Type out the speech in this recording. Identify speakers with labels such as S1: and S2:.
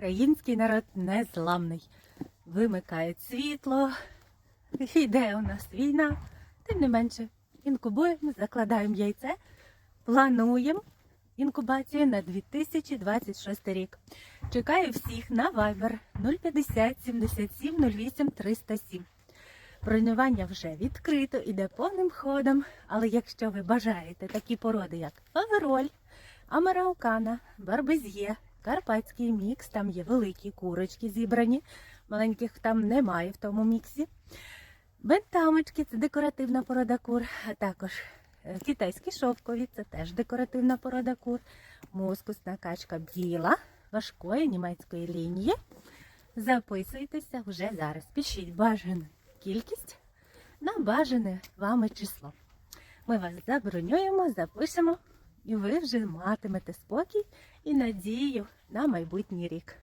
S1: Український народ незламний. Вимикають світло, йде у нас війна. Тим не менше, інкубуємо, закладаємо яйце, плануємо інкубацію на 2026 рік. Чекаю всіх на Viber 050 77 08 307. Бронювання вже відкрито, іде повним ходом. Але якщо ви бажаєте такі породи, як Авероль, Амераукана, Барбез'є, Карпатський мікс, там є великі курочки зібрані, маленьких там немає в тому міксі. Бентамочки це декоративна порода кур, а також е, китайські шовкові, це теж декоративна порода кур, мускусна качка біла, важкої німецької лінії. Записуйтеся вже зараз. Пишіть бажану кількість на бажане вами число. Ми вас забронюємо, запишемо, і ви вже матимете спокій і надію на майбутній рік.